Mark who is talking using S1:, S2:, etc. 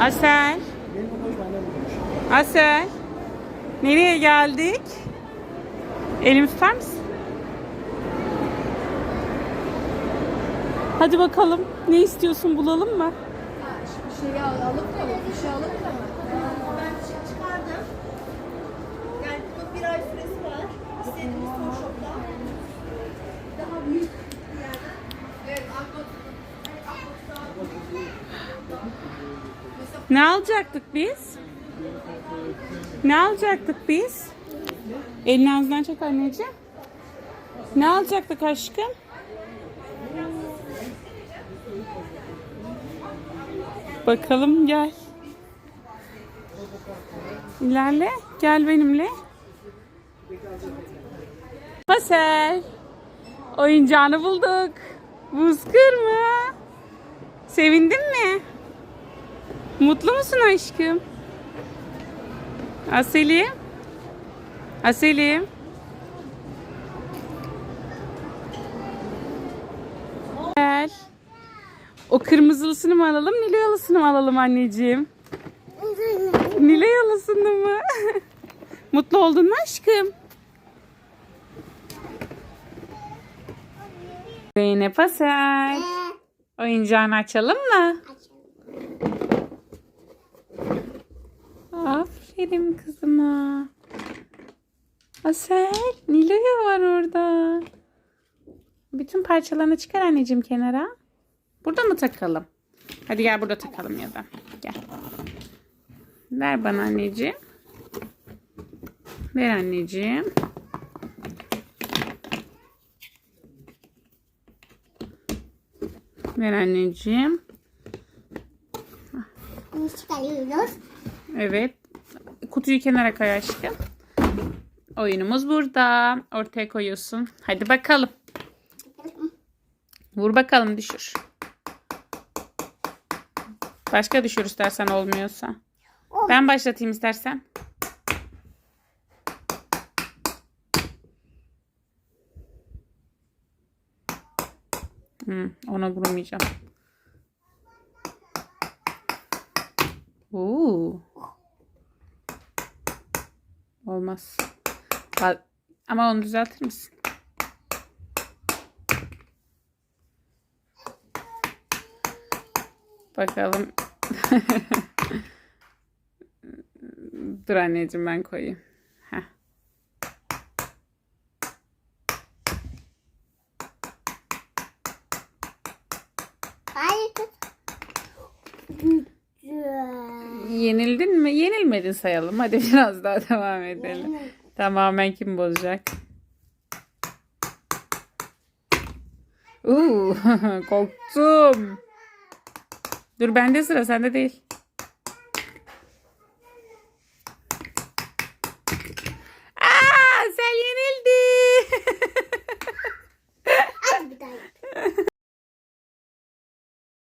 S1: Asel. Asel. Nereye geldik? Elimi tutar mısın? Hadi bakalım. Ne istiyorsun bulalım mı?
S2: Şeyi al, alıp da? Bir şey alıp da? Ben çıkardım. Yani bunun bir ay süresi var.
S1: Ne alacaktık biz? Ne alacaktık biz? Elini ağzından çek anneciğim. Ne alacaktık aşkım? Bakalım gel. İlerle. Gel benimle. Basel. Oyuncağını bulduk. Buz kırma. Sevindin mi? Mutlu musun aşkım? Aselim. Aselim. Gel. O kırmızılısını mı alalım, nilayalısını mı alalım anneciğim? Nilayalısını mı? Mutlu oldun mu aşkım? Zeynep Asel. Oyuncağını açalım mı? Aferin kızıma. Asel, Nilo'ya var orada. Bütün parçalarını çıkar anneciğim kenara. Burada mı takalım? Hadi gel burada takalım ya da. Gel. Ver bana anneciğim. Ver anneciğim. Ver anneciğim.
S3: Çıkarıyoruz.
S1: Evet. Kutuyu kenara koy aşkım. Oyunumuz burada. Ortaya koyuyorsun. Hadi bakalım. Vur bakalım düşür. Başka düşür istersen olmuyorsa. Ben başlatayım istersen. Hmm, ona vurmayacağım. Oo. Olmaz. Ama onu düzeltir misin? Bakalım. Dur anneciğim ben koyayım. Heh.
S3: Hayır.
S1: Yenildin mi? Yenilmedin sayalım. Hadi biraz daha devam edelim. Tamamen kim bozacak? Uuu korktum. Dur bende sıra sende değil.